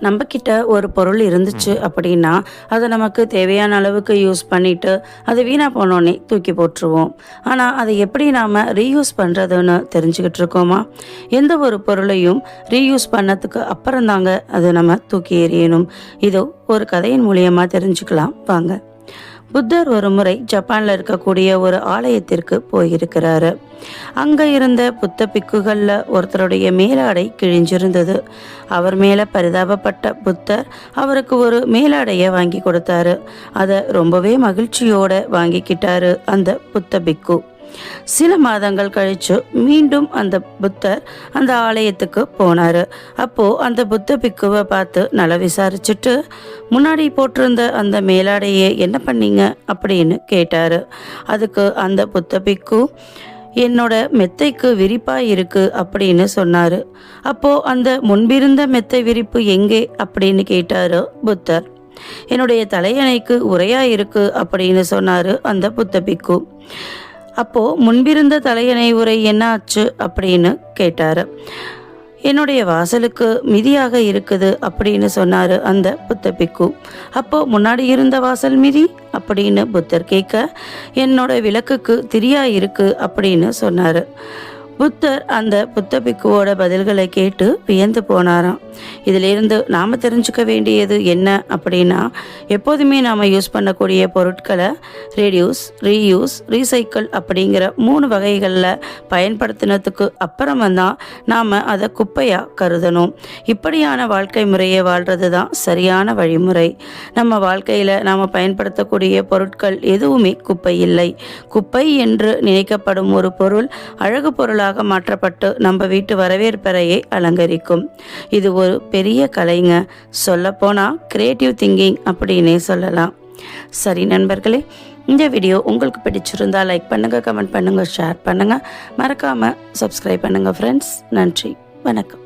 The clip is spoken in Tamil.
நம்மக்கிட்ட ஒரு பொருள் இருந்துச்சு அப்படின்னா அதை நமக்கு தேவையான அளவுக்கு யூஸ் பண்ணிட்டு அது வீணாக போனோடனே தூக்கி போட்டுருவோம். ஆனால் அதை எப்படி நாம் ரீயூஸ் பண்ணுறதுன்னு தெரிஞ்சுக்கிட்டு இருக்கோமா? எந்த ஒரு பொருளையும் ரீயூஸ் பண்ணதுக்கு அப்புறம் தாங்க அதை நம்ம தூக்கி எறியணும். இதோ ஒரு கதையின் மூலியமாக தெரிஞ்சுக்கலாம். வாங்க. புத்தர் ஒரு முறை ஜப்பானில் இருக்கக்கூடிய ஒரு ஆலயத்திற்கு போயிருக்கிறாரு. அங்கே இருந்த புத்த பிக்குகளில் ஒருத்தருடைய மேலாடை கிழிஞ்சிருந்தது. அவர் மேலே பரிதாபப்பட்ட புத்தர் அவருக்கு ஒரு மேலாடையை வாங்கி கொடுத்தாரு. அதை ரொம்பவே மகிழ்ச்சியோட வாங்கிக்கிட்டாரு அந்த புத்த பிக்கு. சில மாதங்கள் கழிச்சு மீண்டும் அந்த புத்தர் அந்த ஆலயத்துக்கு போனார். அப்போ அந்த புத்த பிக்குவை பார்த்து நல்லா விசாரிச்சுட்டு முன்னாடி போட்டிருந்த அந்த மேலாடையை என்ன பண்ணீங்க? அப்படின்னு கேட்டார். அதுக்கு அந்த புத்த பிக்கு என்னோட மெத்தைக்கு விரிப்பாக இருக்குது அப்படின்னு சொன்னார். அப்போது அந்த முன்பிருந்த மெத்தை விரிப்பு எங்கே? அப்படின்னு கேட்டார் புத்தர். என்னுடைய தலையணைக்கு உரையாக இருக்கு அப்படின்னு சொன்னார் அந்த புத்த பிக்கு. அப்போ முன்பிருந்த தலையணை உரை என்ன ஆச்சு அப்படின்னு கேட்டாரு. என்னுடைய வாசலுக்கு மிதியாக இருக்குது அப்படின்னு சொன்னாரு அந்த புத்த பிக்கு. அப்போ முன்னாடி இருந்த வாசல் மிதி அப்படின்னு புத்தர் கேட்க என்னோட விளக்குக்கு திரியா இருக்கு அப்படின்னு சொன்னாரு. புத்தர் அந்த புத்த பிக்குவோட பதில்களை கேட்டு வியந்து போனாராம். இதிலிருந்து நாம் தெரிஞ்சுக்க வேண்டியது என்ன அப்படின்னா எப்போதுமே நாம் யூஸ் பண்ணக்கூடிய பொருட்களை ரெடியூஸ் ரீயூஸ் ரீசைக்கிள் அப்படிங்கிற மூணு வகைகளில் பயன்படுத்தினதுக்கு அப்புறமா தான் நாம் அதை குப்பையாக கருதணும். இப்படியான வாழ்க்கை முறையை வாழ்கிறது தான் சரியான வழிமுறை. நம்ம வாழ்க்கையில் நாம் பயன்படுத்தக்கூடிய பொருட்கள் எதுவுமே குப்பை இல்லை. குப்பை என்று நினைக்கப்படும் ஒரு பொருள் அழகு பொருளாக மாற்றப்பட்டு நம்ம வீட்டு வரவேற்பறையை அலங்கரிக்கும். இது ஒரு பெரிய கலைங்க. சொல்லப்போனால் கிரியேட்டிவ் திங்கிங் அப்படின்னே சொல்லலாம். சரி நண்பர்களே இந்த வீடியோ உங்களுக்கு பிடிச்சிருந்தா லைக் பண்ணுங்கள் கமெண்ட் பண்ணுங்கள் ஷேர் பண்ணுங்கள் மறக்காமல் சப்ஸ்கிரைப் பண்ணுங்கள் ஃப்ரெண்ட்ஸ் நன்றி வணக்கம்.